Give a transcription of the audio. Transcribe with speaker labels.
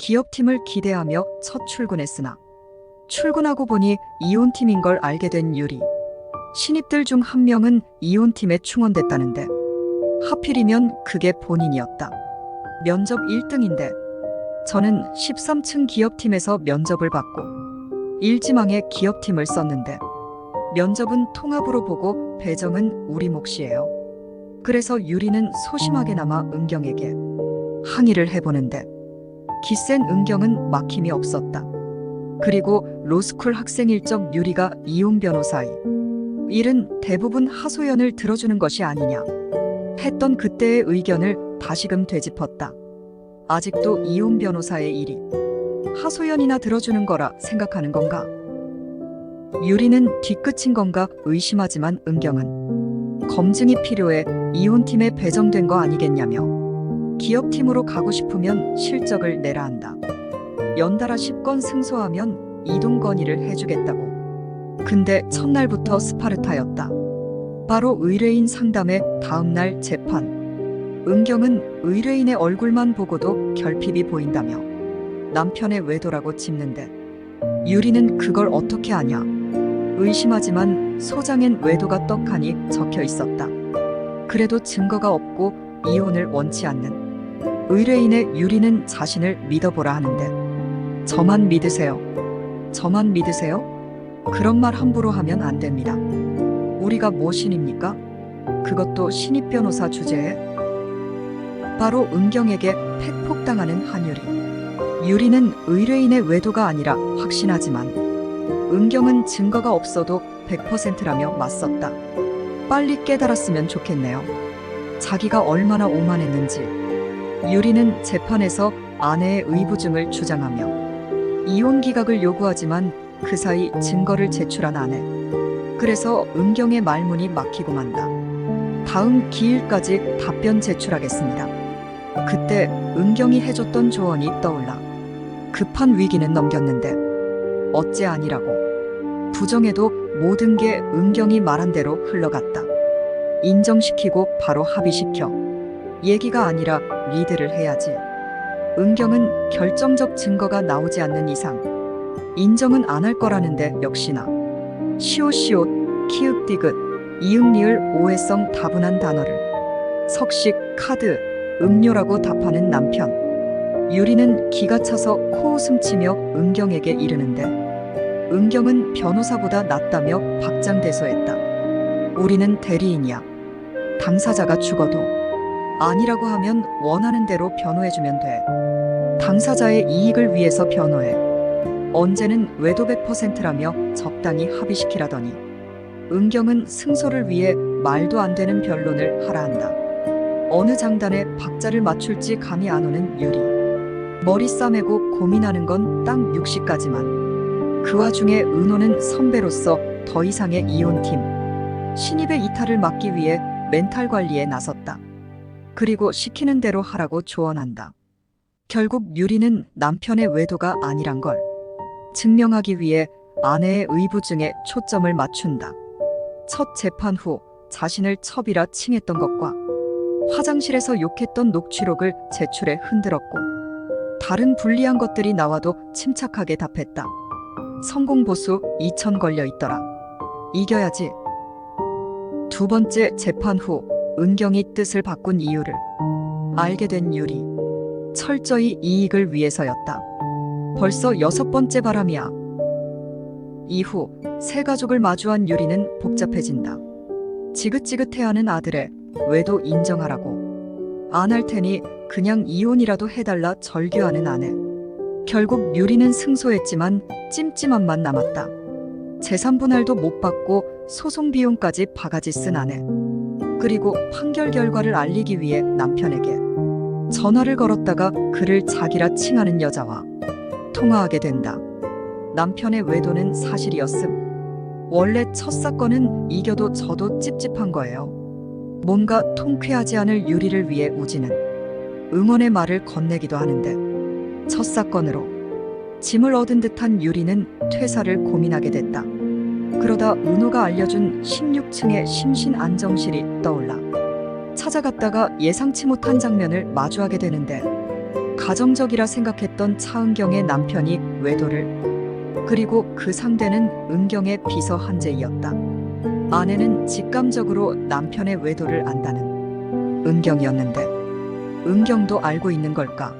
Speaker 1: 기업팀을 기대하며 첫 출근했으나 출근하고 보니 이혼팀인 걸 알게 된 유리. 신입들 중 한 명은 이혼팀에 충원됐다는데 하필이면 그게 본인이었다. 면접 1등인데 저는 13층 기업팀에서 면접을 받고 일지망에 기업팀을 썼는데 면접은 통합으로 보고 배정은 우리 몫이에요. 그래서 유리는 소심하게나마 은경에게 항의를 해보는데 기센 은경은 막힘이 없었다. 그리고 로스쿨 학생 일적 유리가 이혼 변호사이. 일은 대부분 하소연을 들어주는 것이 아니냐. 했던 그때의 의견을 다시금 되짚었다. 아직도 이혼 변호사의 일이 하소연이나 들어주는 거라 생각하는 건가? 유리는 뒤끝인 건가 의심하지만 은경은 검증이 필요해 이혼팀에 배정된 거 아니겠냐며 기업팀으로 가고 싶으면 실적을 내라 한다. 연달아 10건 승소하면 이동 건의를 해주겠다고. 근데 첫날부터 스파르타였다. 바로 의뢰인 상담의 다음날 재판. 은경은 의뢰인의 얼굴만 보고도 결핍이 보인다며 남편의 외도라고 짚는데 유리는 그걸 어떻게 아냐? 의심하지만 소장엔 외도가 떡하니 적혀 있었다. 그래도 증거가 없고 이혼을 원치 않는 의뢰인의 유리는 자신을 믿어보라 하는데 저만 믿으세요. 저만 믿으세요? 그런 말 함부로 하면 안 됩니다. 우리가 뭐 신입니까? 그것도 신입 변호사 주제에 바로 은경에게 팩폭당하는 한유리. 유리는 의뢰인의 외도가 아니라 확신하지만 은경은 증거가 없어도 100%라며 맞섰다. 빨리 깨달았으면 좋겠네요. 자기가 얼마나 오만했는지. 유리는 재판에서 아내의 의부증을 주장하며 이혼 기각을 요구하지만 그 사이 증거를 제출한 아내. 그래서 은경의 말문이 막히고 만다. 다음 기일까지 답변 제출하겠습니다. 그때 은경이 해줬던 조언이 떠올라. 급한 위기는 넘겼는데 어째 아니라고. 부정해도 모든 게 은경이 말한 대로 흘러갔다. 인정시키고 바로 합의시켜. 얘기가 아니라 리드를 해야지. 은경은 결정적 증거가 나오지 않는 이상 인정은 안 할 거라는데 역시나 시옷시옷 키읔디귿 이응리을 오해성 다분한 단어를 석식 카드 음료라고 답하는 남편 유리는 기가 차서 코웃음 치며 은경에게 이르는데 은경은 변호사보다 낫다며 박장대소했다. 우리는 대리인이야. 당사자가 죽어도 아니라고 하면 원하는 대로 변호해주면 돼. 당사자의 이익을 위해서 변호해. 언제는 외도 100%라며 적당히 합의시키라더니 은경은 승소를 위해 말도 안 되는 변론을 하라 한다. 어느 장단에 박자를 맞출지 감이 안 오는 유리. 머리 싸매고 고민하는 건 딱 60까지만. 그 와중에 은호는 선배로서 더 이상의 이혼팀. 신입의 이탈을 막기 위해 멘탈 관리에 나섰다. 그리고 시키는 대로 하라고 조언한다. 결국 유리는 남편의 외도가 아니란 걸 증명하기 위해 아내의 의부증에 초점을 맞춘다. 첫 재판 후 자신을 첩이라 칭했던 것과 화장실에서 욕했던 녹취록을 제출해 흔들었고 다른 불리한 것들이 나와도 침착하게 답했다. 성공 보수 2천 걸려 있더라. 이겨야지. 두 번째 재판 후 은경이 뜻을 바꾼 이유를 알게 된 유리. 철저히 이익을 위해서였다. 벌써 여섯 번째 바람이야. 이후 새 가족을 마주한 유리는 복잡해진다. 지긋지긋해하는 아들의 외도 인정하라고. 안 할 테니 그냥 이혼이라도 해달라 절규하는 아내. 결국 유리는 승소했지만 찜찜함만 남았다. 재산 분할도 못 받고 소송 비용까지 바가지 쓴 아내. 그리고 판결 결과를 알리기 위해 남편에게 전화를 걸었다가 그를 자기라 칭하는 여자와 통화하게 된다. 남편의 외도는 사실이었음. 원래 첫 사건은 이겨도 저도 찝찝한 거예요. 뭔가 통쾌하지 않을 유리를 위해 우지는 응원의 말을 건네기도 하는데 첫 사건으로 짐을 얻은 듯한 유리는 퇴사를 고민하게 됐다. 그러다 은호가 알려준 16층의 심신 안정실이 떠올라 찾아갔다가 예상치 못한 장면을 마주하게 되는데 가정적이라 생각했던 차은경의 남편이 외도를 그리고 그 상대는 은경의 비서 한재이었다. 아내는 직감적으로 남편의 외도를 안다는 은경이었는데 은경도 알고 있는 걸까?